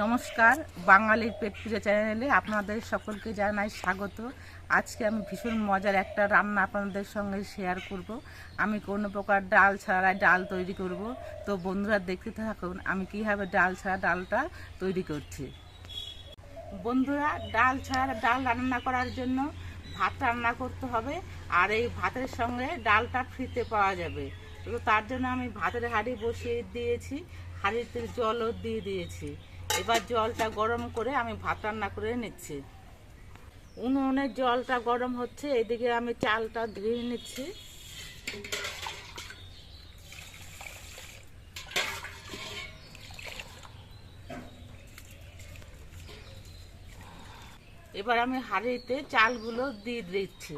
নমস্কার, বাঙালির পেট পুজো চ্যানেলে আপনাদের সকলকে জানাই স্বাগত। আজকে আমি ভীষণ মজার একটা রান্না আপনাদের সঙ্গে শেয়ার করব। আমি কোনো প্রকার ডাল ছাড়া ডাল তৈরি করব। তো বন্ধুরা দেখতে থাকুন, আমি কীভাবে ডাল ছাড়া ডালটা তৈরি করছি। বন্ধুরা, ডাল ছাড়া ডাল রান্না করার জন্য ভাত রান্না করতে হবে, আর এই ভাতের সঙ্গে ডালটা ফ্রিতে পাওয়া যাবে। তো তার জন্য আমি ভাতের হাঁড়ি বসিয়ে দিয়েছি, হাঁড়িতে জলও দিয়ে দিয়েছি। এবার জলটা গরম করে আমি ভাত রান্না করে নিচ্ছি। উনুনের জলটা গরম হচ্ছে, এদিকে আমি চালটা ধুয়ে নিচ্ছি। এবার আমি হাঁড়িতে চালগুলো দিয়ে দিচ্ছি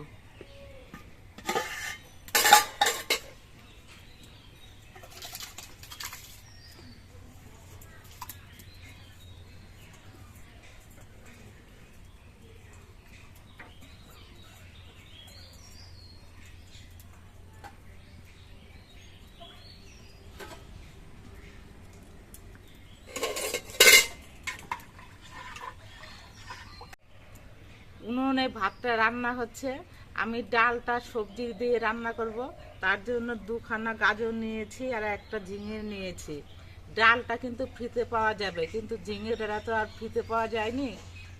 উনুনে ভাতটা রান্না হচ্ছে। আমি ডালটা সবজি দিয়ে রান্না করব। তার জন্য দুখানা গাজর নিয়েছি আর একটা ঝিঙে নিয়েছি। ডালটা কিন্তু ফ্রিতে পাওয়া যাবে, কিন্তু ঝিঙেটা তো আর ফ্রিতে পাওয়া যায়নি।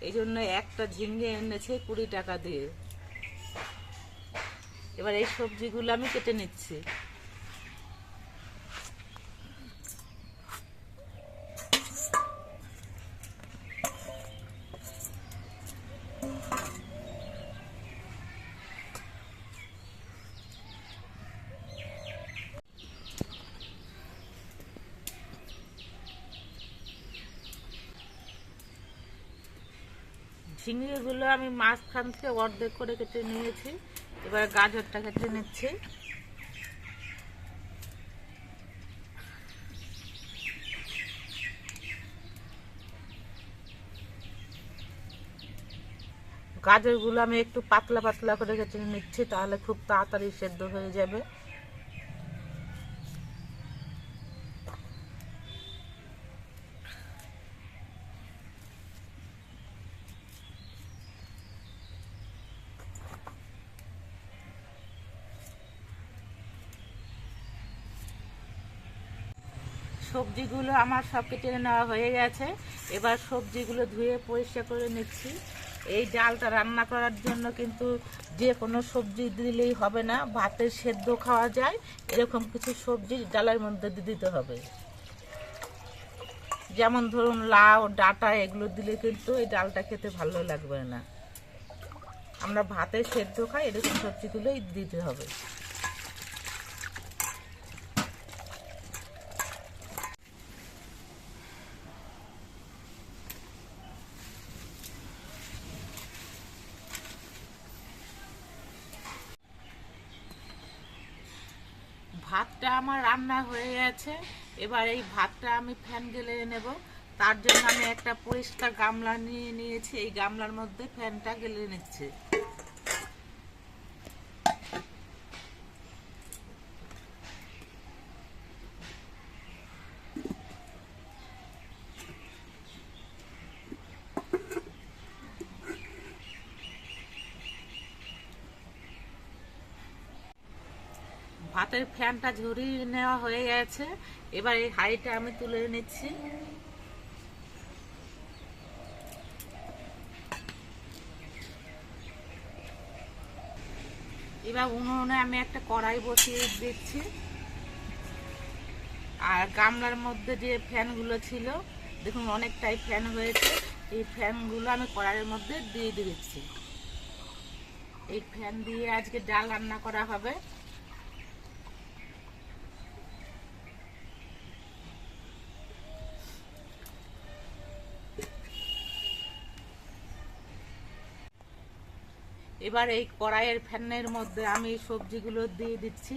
এই জন্য একটা ঝিঙে এনেছে কুড়ি টাকা দিয়ে। এবার এই সবজিগুলো আমি কেটে নিচ্ছি। ঝিঙেগুলো আমি মাঝখান থেকে অর্ধেক করে কেটে নিয়েছি। এবার গাজরটা কেটে নিচ্ছি। গাজরগুলো আমি একটু পাতলা পাতলা করে কেটে নিচ্ছি, তাহলে খুব তাড়াতাড়ি সেদ্ধ হয়ে যাবে। সবজিগুলো আমার সব কেটে নেওয়া হয়ে গেছে। এবার সবজিগুলো ধুয়ে পরিষ্কার করে নিচ্ছি। এই ডালটা রান্না করার জন্য কিন্তু যে কোনো সবজি দিলেই হবে না, ভাতের সেদ্ধ খাওয়া যায়। এরকম কিছু সবজি ডালের মধ্যে দিতে হবে। যেমন ধরুন লাউ, ডাটা, এগুলো দিলে কিন্তু এই ডালটা খেতে ভালো লাগবে না। আমরা ভাতে সেদ্ধ খাই, এরকম সবজিগুলোই দিতে হবে। ভাতটা আমার রান্না হয়ে গেছে। এবার এই ভাতটা আমি ফ্যান গেলে নেব। তার জন্য আমি একটা পরিষ্কার গামলা নিয়ে নিয়েছি। এই গামলার মধ্যে ফ্যানটা গেলে নিচ্ছে। ভাতের ফ্যানটা ঝরিয়ে নেওয়া হয়ে গেছে। এবার এই হাঁড়িটা আমি তুলে নিচ্ছি। এবার উনুনে আমি একটা কড়াই বসিয়ে দিচ্ছি। আর গামলার মধ্যে যে ফ্যানগুলো ছিল, দেখুন অনেকটাই ফ্যান হয়েছে। এই ফ্যানগুলো আমি কড়াইয়ের মধ্যে দিয়ে দিচ্ছি। এই ফ্যান দিয়ে আজকে ডাল রান্না করা হবে। এবার এই কড়াইয়ের ফ্যানের মধ্যে আমি সবজিগুলো দিয়ে দিচ্ছি।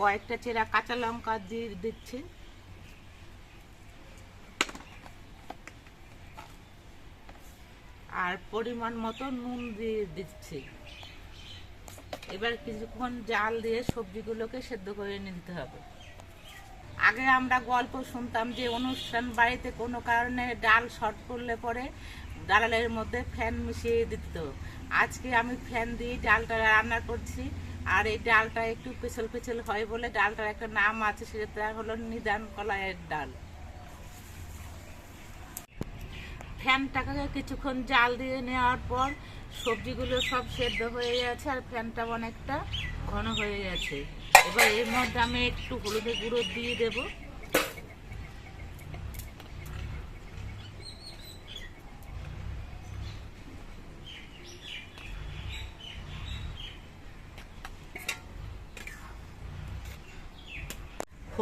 কয়েকটা চেরা কাঁচা লঙ্কা দিয়ে দিচ্ছি। আর পরিমাণ মতো নুন দিয়ে দিচ্ছি। এবার কিছুক্ষণ জাল দিয়ে সবজিগুলোকে সেদ্ধ করে নিতে হবে। আগে আমরা গল্প শুনতাম যে অনুষ্ঠান বাড়িতে কোনো কারণে ডাল শর্ট করলে পরে ডালের মধ্যে ফ্যান মিশিয়ে দিত। আজকে আমি ফ্যান দিয়ে ডালটা রান্না করছি আর এই ডালটা একটু পেছল পেছল হয় বলে ডালটার একটা নাম আছে, সেটা হলো নিদান কলাইয়ের ডাল। ফ্যানটাকে কিছুক্ষণ জাল দিয়ে নেওয়ার পর সবজিগুলো সব সেদ্ধ হয়ে গেছে আর ফ্যানটা অনেকটা ঘন হয়ে গেছে। এবার এর মধ্যে আমি একটু হলুদের গুঁড়ো দিয়ে দেব।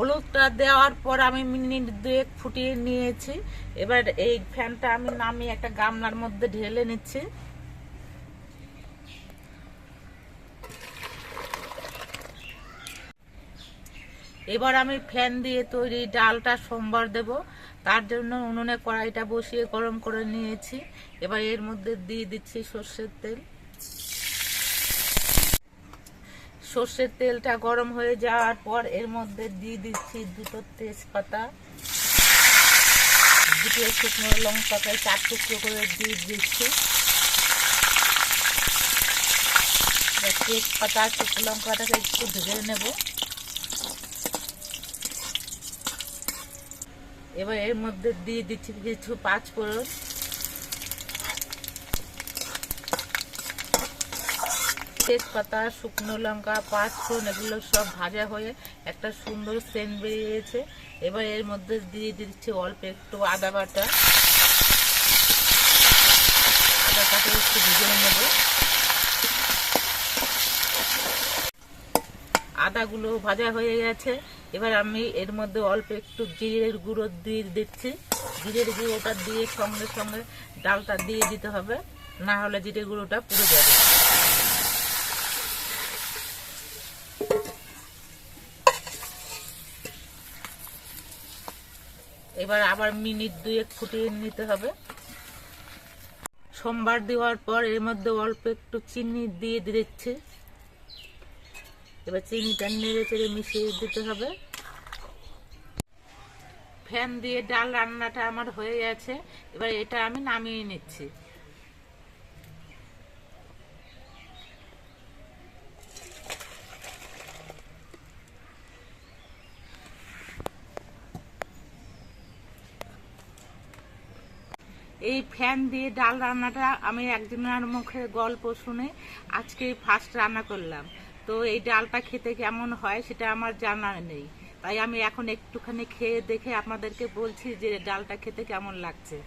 হলুদটা দেওয়ার পর আমি মিনিট দুয়েক ফুটিয়ে নিয়েছি। এবার এই ফ্যানটা আমি নামিয়ে একটা গামলার মধ্যে ঢেলে নিচ্ছি। এবার আমি ফ্যান দিয়ে তৈরি ডালটা সোমবার দেব। তার জন্য উনুনে কড়াইটা বসিয়ে গরম করে নিয়েছি। এবার এর মধ্যে দিয়ে দিচ্ছি সর্ষের তেল। সর্ষের তেলটা গরম হয়ে যাওয়ার পর এর মধ্যে দিয়ে দিচ্ছি দুটো তেজপাতা, দুটো শুকনো লঙ্কাকে চার টুকরো করে দিয়ে দিচ্ছি। তেজপাতা, শুকনো লঙ্কাটাকে একটু ভেজে নেব। এবার এর মধ্যে দিয়ে দিচ্ছি কিছু পাঁচ ফোড়ন তেজপাতা, শুকনো লঙ্কা পাঁচ ফোড়ন এগুলো সব ভাজা হয়ে একটা সুন্দর সেন্ট বেরিয়েছে। এবার এর মধ্যে দিয়ে দিচ্ছি অল্প একটু আদা বাটা। আদাটাকে একটু ভিজে নেব। আদাগুলো ভাজা হয়ে গেছে। এবার আমি এর মধ্যে অল্প একটু জিরের গুঁড়ো দিয়ে দিচ্ছি। জিরের গুঁড়োটা দিয়ে সঙ্গে সঙ্গে ডালটা দিয়ে দিতে হবে। না হলে জিরে গুঁড়োটা পুড়ে যাবে। এবার আবার মিনিট দুয়েক ফুটিয়ে নিতে হবে। সোমবার দেওয়ার পর এর মধ্যে অল্প একটু চিনি দিয়ে দিচ্ছে। এবার চিনিটা নেড়ে চেড়ে মিশিয়ে দিতে হবে। ফ্যান দিয়ে ডাল রান্নাটা আমার হয়ে গেছে। এবার এটা আমি নামিয়ে নিচ্ছি। এই ফ্যান দিয়ে ডাল রান্নাটা আমি একজনের মুখে গল্প শুনে আজকে ফার্স্ট রান্না করলাম। তো এই ডালটা খেতে কেমন হয় সেটা আমার জানা নেই। তাই আমি এখন একটুখানি খেয়ে দেখে আপনাদেরকে বলছি যে ডালটা খেতে কেমন লাগছে।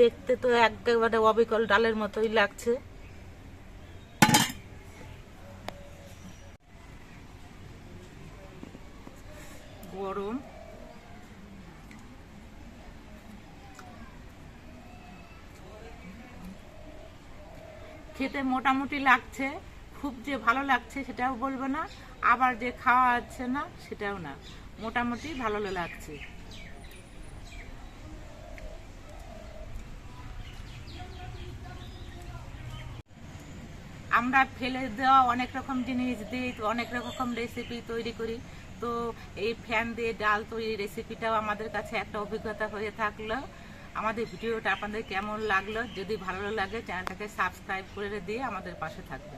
দেখতে তো একেবারে অবিকল ডালের মতোই লাগছে। গরম। খেতে মোটামুটি লাগছে, খুব যে ভালো লাগছে সেটাও বলব না, আবার যে খাওয়া আছে না সেটাও না, মোটামুটি ভালো লাগছে। আমরা ফেলে দেওয়া অনেক রকম জিনিস দিই অনেক রকম রেসিপি তৈরি করি। তো এই ফ্যান দিয়ে ডাল তৈরি রেসিপিটাও আমাদের কাছে একটা অভিজ্ঞতা হয়ে থাকল। আমাদের ভিডিওটা আপনাদের কেমন লাগল? যদি ভালো লাগে, চ্যানেলটাকে সাবস্ক্রাইব করে দিয়ে আমাদের পাশে থাকবেন।